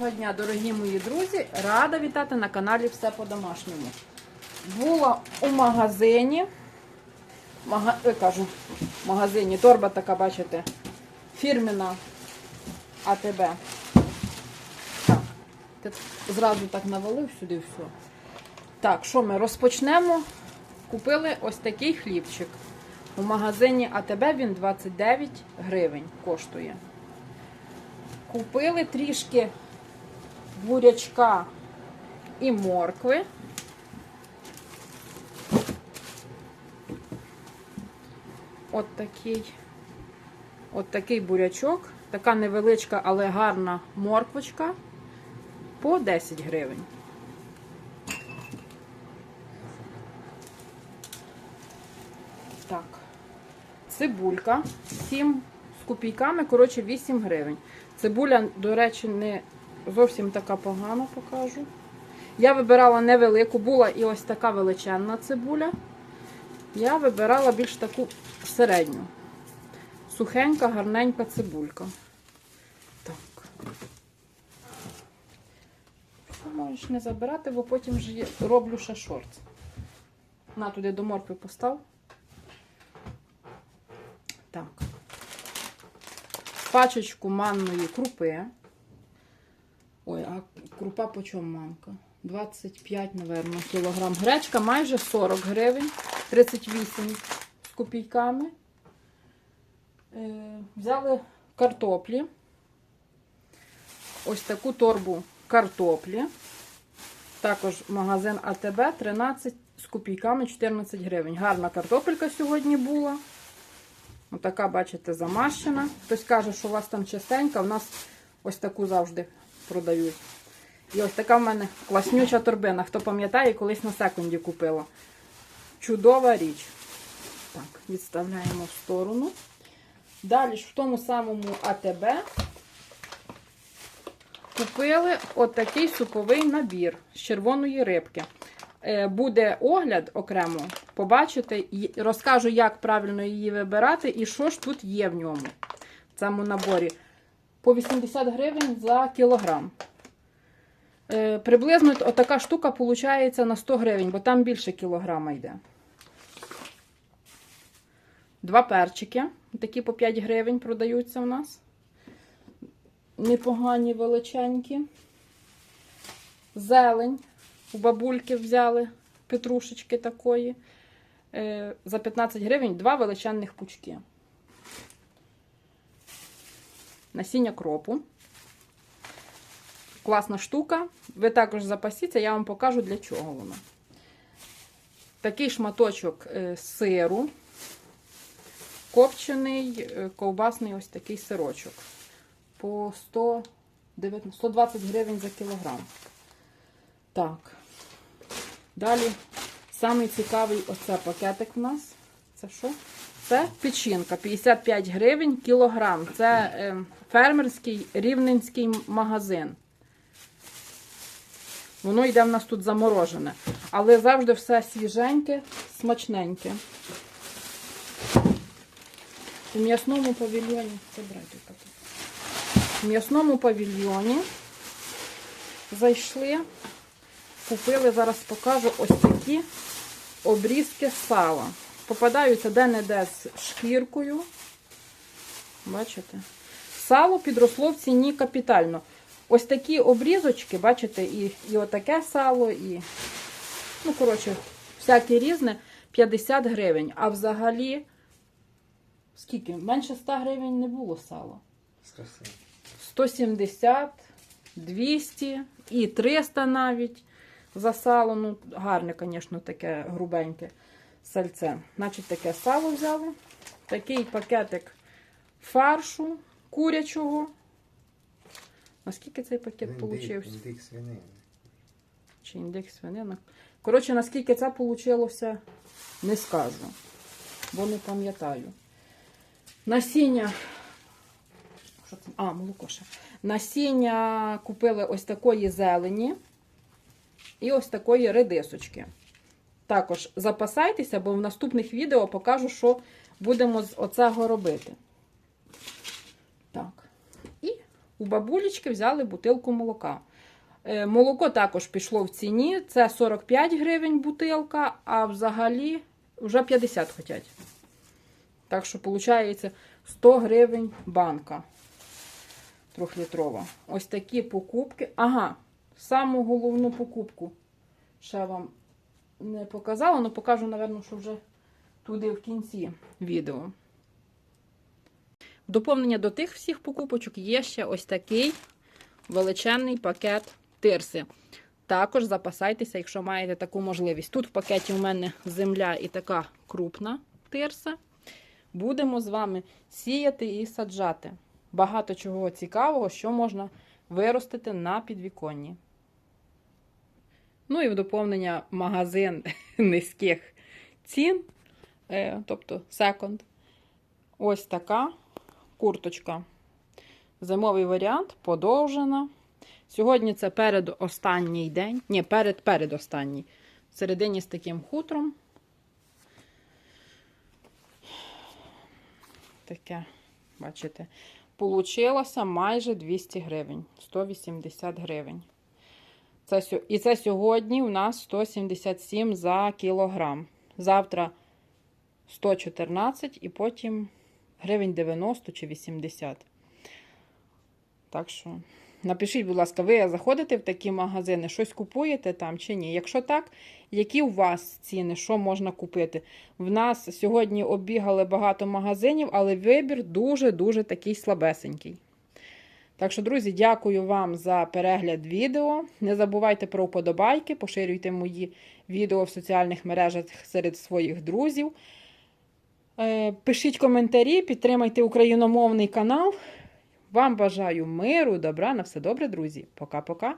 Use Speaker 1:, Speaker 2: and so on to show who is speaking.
Speaker 1: Доброго дня, дорогі мої друзі! Рада вітати на каналі Все по-домашньому. Була у магазині. Мага... е, кажу, в магазині. Торба така, бачите, фірмена АТБ. Так, зразу так навалив сюди все. Так, що ми розпочнемо? Купили ось такий хлібчик. У магазині АТБ він 29 гривень коштує. Купили трішки бурячка і моркви. От такий, от такий бурячок, така невеличка, але гарна морквочка по 10 гривень. Так, цибулька 7 з копійками, коротше, 8 гривень. Цибуля, до речі, не зовсім така погана, покажу. Я вибирала невелику, була і ось така величезна цибуля. Я вибирала більш таку середню. Сухенька, гарненька цибулька. Так. Що можеш не забирати, бо потім ж роблю ще шорт. На туди до моркви постав. Так пачечку манної крупи. Ой, а крупа по чому манка? 25, напевно, кілограм. Гречка майже 40 гривень, 38 з копійками. Е, взяли картоплі. Ось таку торбу картоплі. Також магазин АТБ 13 з копійками 14 гривень. Гарна картопелька сьогодні була. Отака, бачите, замащена. Хтось каже, що у вас там чистенька, у нас ось таку завжди продають. І ось така в мене класнюча торбина. Хто пам'ятає, колись на секунді купила. Чудова річ. Так, відставляємо в сторону. Далі ж в тому самому АТБ купили отакий суповий набір з червоної рибки. Е, Буде огляд окремо, побачите, розкажу, як правильно її вибирати і що ж тут є в ньому, в цьому наборі. По 80 гривень за кілограм. Е, Приблизно отака штука виходить на 100 гривень, бо там більше кілограма йде. Два перчики, такі по 5 гривень продаються у нас. Непогані величенькі. Зелень. У бабульки взяли петрушечки такої. Е, За 15 гривень два величезних пучки. Насіння кропу. Класна штука. Ви також запасіться, я вам покажу для чого воно. Такий шматочок е, сиру. Копчений, е, ковбасний ось такий сирочок. По 100, 120 гривень за кілограм. Так. Далі самий цікавий оце пакетик у нас. Це що? Це печінка. 55 гривень кілограм. Це е, фермерський рівненський магазин. Воно йде в нас тут заморожене. Але завжди все свіженьке, смачненьке. У м'ясному павільйоні. Це братівка тут. М'ясному павільйоні зайшли. Купили, зараз покажу ось такі обрізки сала. Попадаються де-не-де з шкіркою. Бачите? Сало підросло в ціні капітально. Ось такі обрізочки, бачите, і, і отаке сало, і, ну, коротше, всяке різне 50 гривень. А взагалі, скільки? Менше 100 гривень не було сало. 170, 200 і 300 навіть за сало. Ну, гарне, звісно, таке грубеньке сальце. Значить, таке сало взяли. Такий пакетик фаршу курячого. Наскільки цей пакет вийшов?
Speaker 2: Індик свинини.
Speaker 1: Чи індекс свинина? Коротше, наскільки це вийшло, не скажу, бо не пам'ятаю. Насіння. Що це? А, молоко ще. Насіння купили ось такої зелені і ось такої редисочки. Також запасайтеся, бо в наступних відео покажу, що будемо з оцього робити. Так. І у бабулечки взяли бутилку молока. Е, Молоко також пішло в ціні. Це 45 гривень бутилка, а взагалі вже 50 хочуть. Так що, виходить, 100 гривень банка трьохлітрова. Ось такі покупки. Ага, саму головну покупку ще вам не показала, але покажу, напевно, що вже туди в кінці відео. Доповнення до тих всіх покупочок є ще ось такий величезний пакет тирси. Також запасайтеся, якщо маєте таку можливість. Тут в пакеті у мене земля і така крупна тирса. Будемо з вами сіяти і саджати. Багато чого цікавого, що можна виростити на підвіконні. Ну і в доповнення магазин низьких цін, е, тобто секонд. Ось така курточка. Зимовий варіант подовжена. Сьогодні це передостанній день. Ні, перед передостанній. Всередині з таким хутром. Таке, бачите, получилося майже 200 гривень, 180 гривень. Це, і це сьогодні у нас 177 за кілограм. Завтра 114 і потім гривень 90 чи 80. Так що напишіть, будь ласка, ви заходите в такі магазини, щось купуєте там чи ні? Якщо так, які у вас ціни, що можна купити? В нас сьогодні оббігали багато магазинів, але вибір дуже-дуже такий слабесенький. Так що, друзі, дякую вам за перегляд відео. Не забувайте про вподобайки, поширюйте мої відео в соціальних мережах серед своїх друзів. Е, Пишіть коментарі, підтримайте україномовний канал. Вам бажаю миру, добра, на все добре, друзі. Пока-пока.